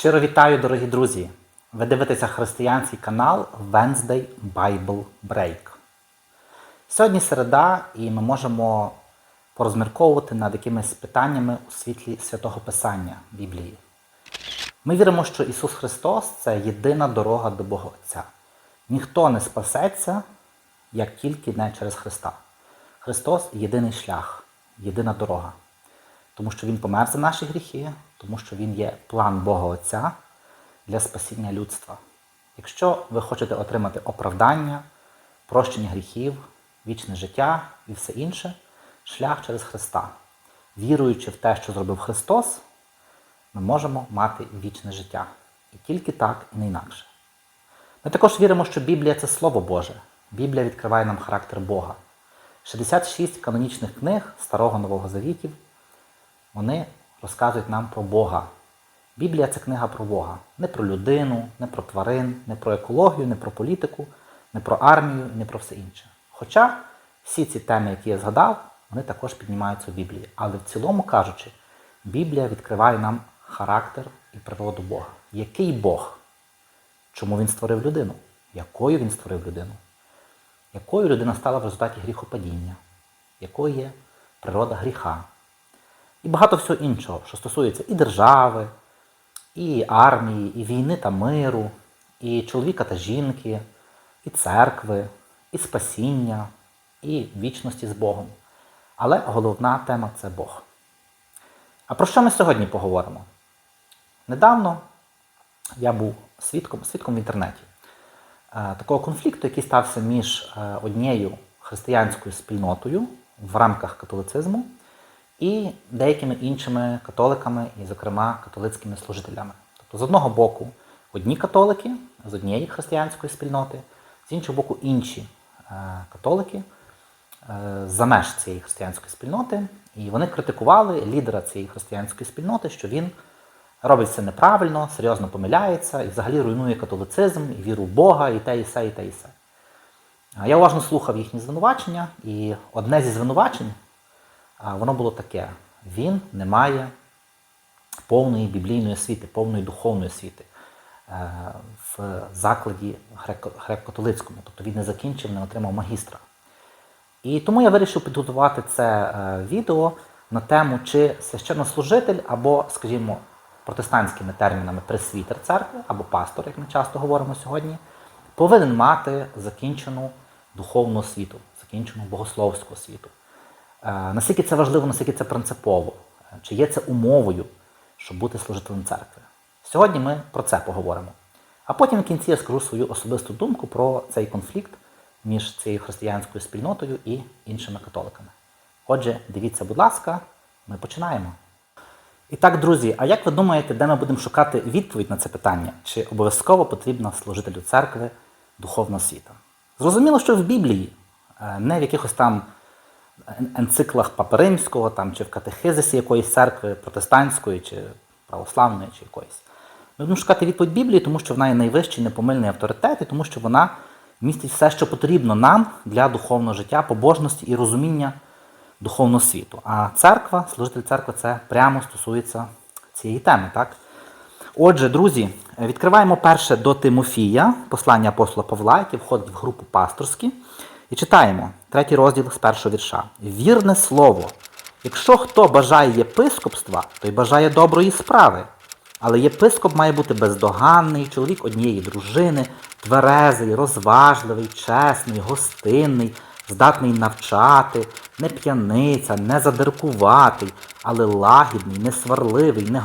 Щиро вітаю, дорогі друзі! Ви дивитеся християнський канал Wednesday Bible Break. Сьогодні середа, і ми можемо порозмірковувати над якимись питаннями у світлі святого Писання Біблії. Ми віримо, що Ісус Христос це єдина дорога до Бога Отця. Ніхто не спасеться, як тільки не через Христа. Христос єдиний шлях, єдина дорога. Тому що Він помер за наші гріхи, тому що Він є план Бога Отця для спасіння людства. Якщо ви хочете отримати оправдання, прощення гріхів, вічне життя і все інше, шлях через Христа. Віруючи в те, що зробив Христос, ми можемо мати вічне життя. І тільки так, і не інакше. Ми також віримо, що Біблія це Слово Боже. Біблія відкриває нам характер Бога. 66 канонічних книг Старого Нового Завітів вони розказують нам про Бога. Біблія це книга про Бога. Не про людину, не про тварин, не про екологію, не про політику, не про армію, не про все інше. Хоча всі ці теми, які я згадав, вони також піднімаються в Біблії. Але в цілому кажучи, Біблія відкриває нам характер і природу Бога. Який Бог? Чому він створив людину? Якою він створив людину? Якою людина стала в результаті гріхопадіння? Якою є природа гріха? І багато всього іншого, що стосується і держави, і армії, і війни та миру, і чоловіка та жінки, і церкви, і спасіння, і вічності з Богом. Але головна тема це Бог. А про що ми сьогодні поговоримо? Недавно я був свідком, свідком в інтернеті е, такого конфлікту, який стався між е, однією християнською спільнотою в рамках католицизму і деякими іншими католиками, і, зокрема, католицькими служителями. Тобто, з одного боку, одні католики з однієї християнської спільноти, з іншого боку, інші е, католики е, за меж цієї християнської спільноти, і вони критикували лідера цієї християнської спільноти, що він робить все неправильно, серйозно помиляється і взагалі руйнує католицизм, і віру в Бога, і те, і все, і те, і все. Я уважно слухав їхні звинувачення, і одне зі звинувачень воно було таке: він не має повної біблійної освіти, повної духовної освіти е, в закладі греко- греко-католицькому. Тобто він не закінчив, не отримав магістра. І тому я вирішив підготувати це е, відео на тему, чи священнослужитель або, скажімо, протестантськими термінами пресвітер церкви або пастор, як ми часто говоримо сьогодні, повинен мати закінчену духовну освіту, закінчену богословську освіту. Е, Наскільки це важливо, наскільки це принципово, чи є це умовою, щоб бути служителем церкви. Сьогодні ми про це поговоримо. А потім в кінці я скажу свою особисту думку про цей конфлікт між цією християнською спільнотою і іншими католиками. Отже, дивіться, будь ласка, ми починаємо. І так, друзі, а як ви думаєте, де ми будемо шукати відповідь на це питання? Чи обов'язково потрібна служителю церкви духовна освіта? Зрозуміло, що в Біблії, е, не в якихось там енциклах Папи Римського там, чи в катехизисі якоїсь церкви протестантської, чи православної, чи якоїсь. Ми будемо шукати відповідь Біблії, тому що вона є найвищий непомильний авторитет, і тому що вона містить все, що потрібно нам для духовного життя, побожності і розуміння духовного світу. А церква, служитель церкви, це прямо стосується цієї теми. Так? Отже, друзі, відкриваємо перше до Тимофія, послання апостола Павла, яке входить в групу пасторські, і читаємо третій розділ з першого вірша. Вірне слово. Якщо хто бажає єпископства, то й бажає доброї справи. Але єпископ має бути бездоганний, чоловік однієї дружини, тверезий, розважливий, чесний, гостинний, здатний навчати, не п'яниця, не задиркуватий, але лагідний, не сварливий, не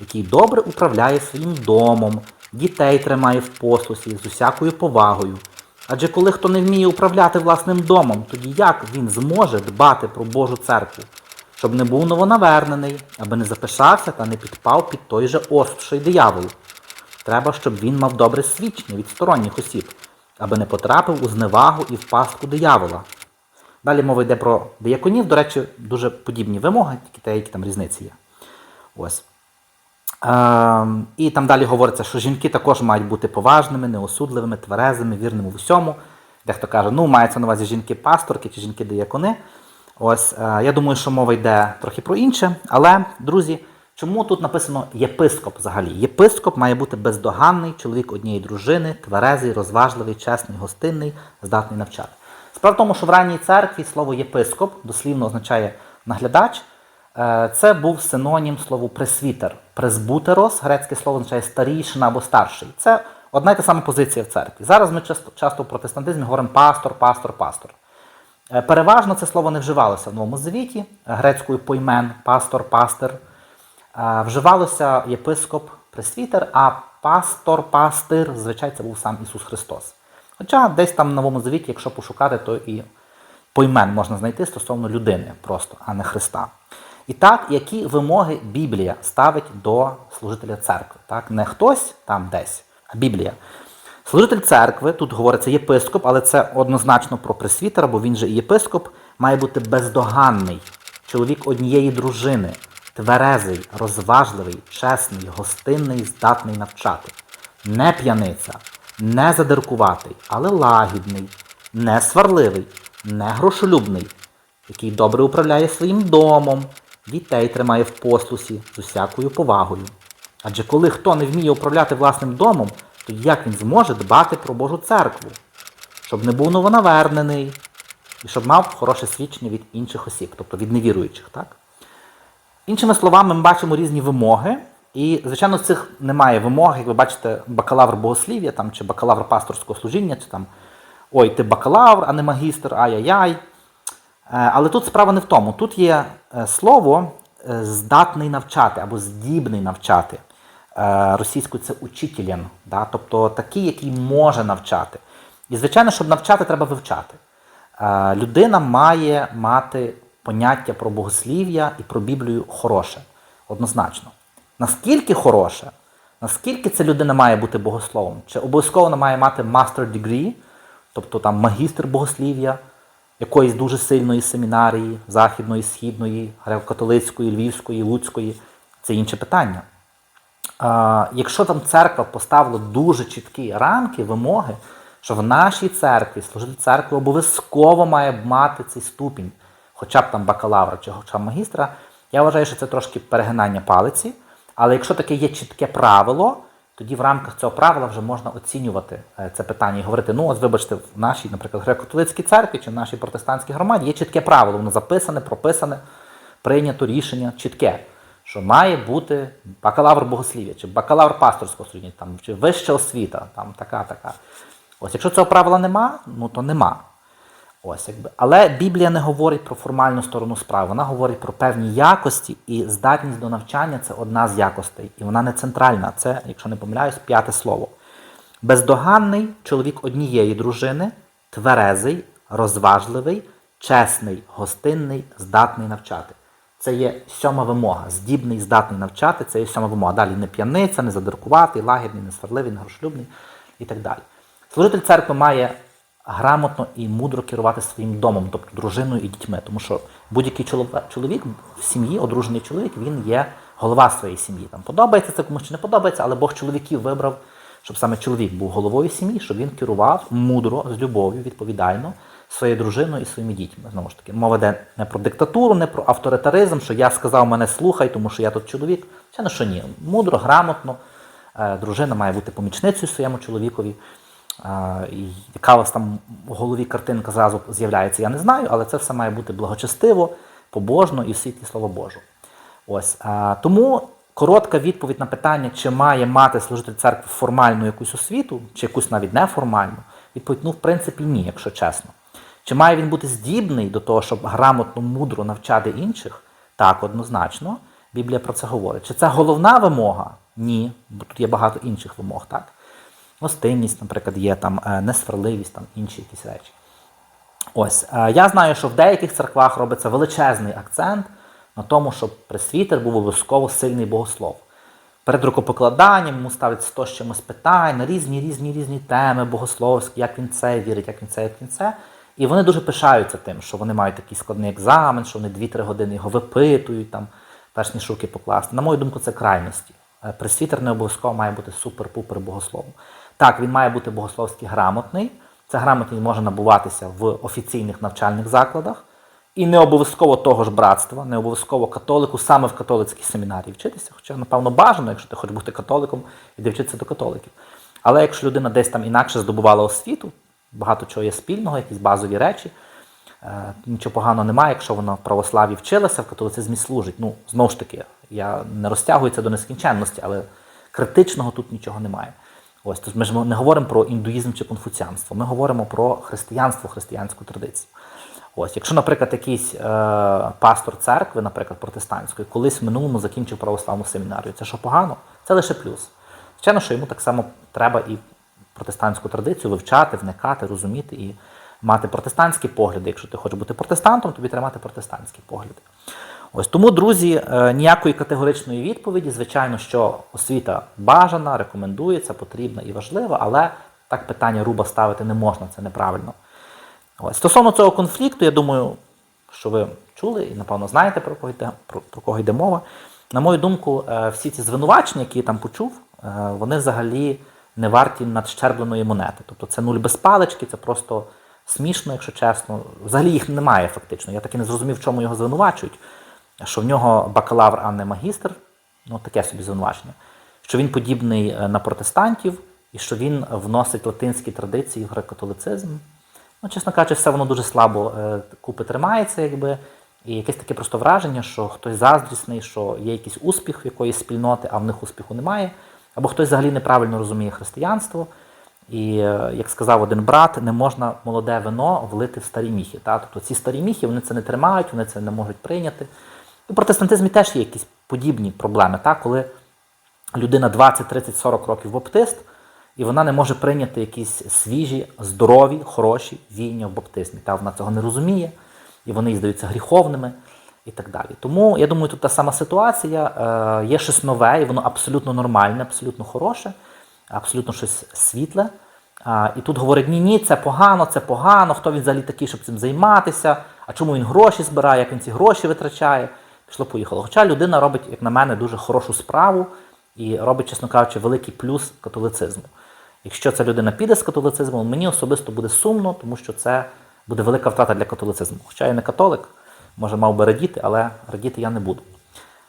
який добре управляє своїм домом, дітей тримає в послусі з усякою повагою. Адже коли хто не вміє управляти власним домом, тоді як він зможе дбати про Божу церкву? щоб не був новонавернений, аби не запишався та не підпав під той же осуд, що дияволу. Треба, щоб він мав добре свідчення від сторонніх осіб, аби не потрапив у зневагу і в пастку диявола. Далі мова йде про дияконів, до речі, дуже подібні вимоги, тільки те, які там різниці є. Ось. Ем, і там далі говориться, що жінки також мають бути поважними, неосудливими, тверезими, вірними в усьому. Дехто каже, ну, мається на увазі жінки-пасторки чи жінки-диякони. Ось, е, я думаю, що мова йде трохи про інше, але, друзі, Чому тут написано єпископ взагалі? Єпископ має бути бездоганний, чоловік однієї дружини, тверезий, розважливий, чесний, гостинний, здатний навчати. Справа в тому, що в ранній церкві слово єпископ дослівно означає наглядач. Е, Це був синонім слову пресвітер. Пресбутерос, грецьке слово означає старішина або старший. Це одна й та сама позиція в церкві. Зараз ми часто, часто в протестантизмі говоримо пастор, пастор, пастор. Е, Переважно це слово не вживалося в Новому Завіті, е, грецькою поймен, пастор, пастир. Е, Вживалося єпископ, пресвітер, а пастор, пастир, звичайно, це був сам Ісус Христос. Хоча десь там в Новому Завіті, якщо пошукати, то і поймен можна знайти стосовно людини просто, а не Христа. І так, які вимоги Біблія ставить до служителя церкви? Так? Не хтось там десь, а Біблія. Служитель церкви, тут говориться єпископ, але це однозначно про пресвітера, бо він же єпископ, має бути бездоганний, чоловік однієї дружини, тверезий, розважливий, чесний, гостинний, здатний навчати. Не п'яниця, не задиркуватий, але лагідний, не сварливий, не грошолюбний, який добре управляє своїм домом, дітей тримає в послусі з усякою повагою. Адже коли хто не вміє управляти власним домом, то як він зможе дбати про Божу церкву, щоб не був новонавернений і щоб мав хороше свідчення від інших осіб, тобто від невіруючих. Так? Іншими словами, ми бачимо різні вимоги, і, звичайно, цих немає вимог, як ви бачите, бакалавр богослів'я чи бакалавр пасторського служіння, чи там ой, ти бакалавр, а не магістр, ай-яй-яй. Е, Але тут справа не в тому. Тут є е, слово е, здатний навчати або здібний навчати. Російською це учителем, да? тобто такий, який може навчати. І, звичайно, щоб навчати, треба вивчати. Людина має мати поняття про богослів'я і про Біблію хороше, однозначно. Наскільки хороше, наскільки ця людина має бути богословом? Чи обов'язково вона має мати master degree, тобто там магістр богослів'я, якоїсь дуже сильної семінарії, західної, східної, греко-католицької, львівської, луцької, це інше питання. А, якщо там церква поставила дуже чіткі рамки, вимоги, що в нашій церкві служитель церкви обов'язково має мати цей ступінь, хоча б там бакалавра чи хоча б магістра, я вважаю, що це трошки перегинання палиці. Але якщо таке є чітке правило, тоді в рамках цього правила вже можна оцінювати е, це питання і говорити: ну, от вибачте, в нашій, наприклад, греко-католицькій церкві чи в нашій протестантській громаді є чітке правило, воно записане, прописане, прийнято рішення чітке, що має бути бакалавр богослів'я, чи бакалавр пасторського служіння, там, чи вища освіта, там така, така. Ось, якщо цього правила нема, ну то нема. Ось, якби. Але Біблія не говорить про формальну сторону справи, вона говорить про певні якості, і здатність до навчання це одна з якостей. І вона не центральна. Це, якщо не помиляюсь, п'яте слово. Бездоганний чоловік однієї дружини, тверезий, розважливий, чесний, гостинний, здатний навчати. Це є сьома вимога. Здібний, здатний навчати, це є сьома вимога. Далі не п'яниця, не задиркуватий, лагідний, не сварливий, не грошолюбний і так далі. Служитель церкви має грамотно і мудро керувати своїм домом, тобто дружиною і дітьми. Тому що будь-який чоловік- в сім'ї, одружений чоловік, він є голова своєї сім'ї. Там подобається це комусь чи не подобається, але Бог чоловіків вибрав, щоб саме чоловік був головою сім'ї, щоб він керував мудро, з любов'ю, відповідально своєю дружиною і своїми дітьми. Знову ж таки, мова йде не про диктатуру, не про авторитаризм, що я сказав, мене слухай, тому що я тут чоловік. Не що ні. Мудро, грамотно. Е, Дружина має бути помічницею своєму чоловікові. І яка у вас там в голові картинка зразу з'являється, я не знаю, але це все має бути благочестиво, побожно і в світлі Слова Божого. Ось. Тому коротка відповідь на питання, чи має мати служитель церкви формальну якусь освіту, чи якусь навіть неформальну, відповідь, ну, в принципі, ні, якщо чесно. Чи має він бути здібний до того, щоб грамотно, мудро навчати інших? Так, однозначно. Біблія про це говорить. Чи це головна вимога? Ні, бо тут є багато інших вимог, так? Гостинність, наприклад, є там е, несварливість, там інші якісь речі. Ось е, я знаю, що в деяких церквах робиться величезний акцент на тому, щоб пресвітер був обов'язково сильний богослов. Перед рукопокладанням йому ставлять 100 з чимось питань на різні різні різні теми богословські, як він це вірить, як він це, як він це. І вони дуже пишаються тим, що вони мають такий складний екзамен, що вони 2-3 години його випитують, там, перш ніж руки покласти. На мою думку, це крайності. Е, Пресвітер не обов'язково має бути супер-пупер богословом. Так, він має бути богословськи грамотний. Ця грамотність може набуватися в офіційних навчальних закладах. І не обов'язково того ж братства, не обов'язково католику саме в католицькій семінарії вчитися. Хоча, напевно, бажано, якщо ти хочеш бути католиком, іди вчитися до католиків. Але якщо людина десь там інакше здобувала освіту, багато чого є спільного, якісь базові речі, е, нічого поганого немає, якщо вона в православі вчилася, в католицизмі служить. Ну, знову ж таки, я не розтягую до нескінченності, але критичного тут нічого немає. Ось тож ми ж не говоримо про індуїзм чи конфуціанство, ми говоримо про християнство, християнську традицію. Ось, якщо, наприклад, якийсь е, пастор церкви, наприклад, протестантської, колись в минулому закінчив православну семінарію, це що погано? Це лише плюс. Звичайно, що йому так само треба і протестантську традицію вивчати, вникати, розуміти і мати протестантські погляди. Якщо ти хочеш бути протестантом, тобі треба мати протестантські погляди. Ось тому, друзі, е, ніякої категоричної відповіді. Звичайно, що освіта бажана, рекомендується, потрібна і важлива, але так питання руба ставити не можна, це неправильно. Ось. Стосовно цього конфлікту, я думаю, що ви чули і, напевно, знаєте, про кого йде, про, про кого йде мова. На мою думку, е, всі ці звинувачення, які я там почув, е, вони взагалі не варті надщербленої монети. Тобто це нуль без палички, це просто смішно, якщо чесно. Взагалі їх немає фактично. Я так і не зрозумів, в чому його звинувачують. Що в нього бакалавр, а не магістр, ну таке собі звинувачення. Що він подібний е, на протестантів, і що він вносить латинські традиції в греко-католицизм. Ну, чесно кажучи, все воно дуже слабо е, купи тримається, якби. І якесь таке просто враження, що хтось заздрісний, що є якийсь успіх в якоїсь спільноти, а в них успіху немає. Або хтось взагалі неправильно розуміє християнство. І, е, як сказав один брат, не можна молоде вино влити в старі міхи. Та? Тобто ці старі міхи вони це не тримають, вони це не можуть прийняти. І в протестантизмі теж є якісь подібні проблеми, та? коли людина 20, 30, 40 років баптист, і вона не може прийняти якісь свіжі, здорові, хороші війня в баптизмі. Та вона цього не розуміє, і вони їй здаються гріховними і так далі. Тому я думаю, тут та сама ситуація, е, є щось нове, і воно абсолютно нормальне, абсолютно хороше, абсолютно щось світле. А, і тут говорять, ні, ні, це погано, це погано, хто він взагалі такий, щоб цим займатися, а чому він гроші збирає, як він ці гроші витрачає. Пішло, поїхало. Хоча людина робить, як на мене, дуже хорошу справу і робить, чесно кажучи, великий плюс католицизму. Якщо ця людина піде з католицизму, мені особисто буде сумно, тому що це буде велика втрата для католицизму. Хоча я не католик, може мав би радіти, але радіти я не буду.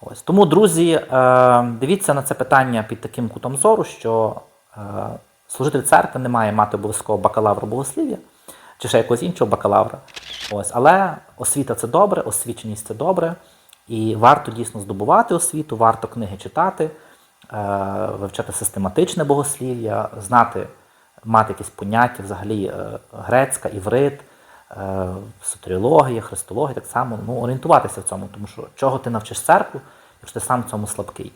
Ось. Тому, друзі, е, дивіться на це питання під таким кутом зору, що е, служитель церкви не має мати обов'язково бакалавра богослів'я чи ще якогось іншого бакалавра. Ось. Але освіта це добре, освіченість це добре. І варто дійсно здобувати освіту, варто книги читати, е, вивчати систематичне богослів'я, знати, мати якісь поняття, взагалі е, грецька, іврит, е, сотеріологія, христологія, так само ну, орієнтуватися в цьому, тому що чого ти навчиш церкву, якщо ти сам в цьому слабкий.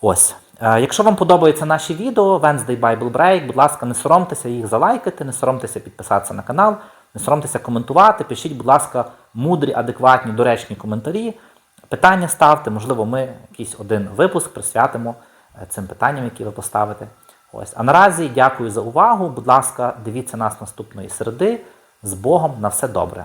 Ось. Якщо вам подобаються наші відео, Wednesday Bible Break, будь ласка, не соромтеся їх залайкати, не соромтеся підписатися на канал, не соромтеся коментувати, пишіть, будь ласка, мудрі, адекватні, доречні коментарі. Питання ставте, можливо, ми якийсь один випуск присвятимо е, цим питанням, які ви поставите. Ось. А наразі дякую за увагу. Будь ласка, дивіться нас наступної середи. З Богом на все добре.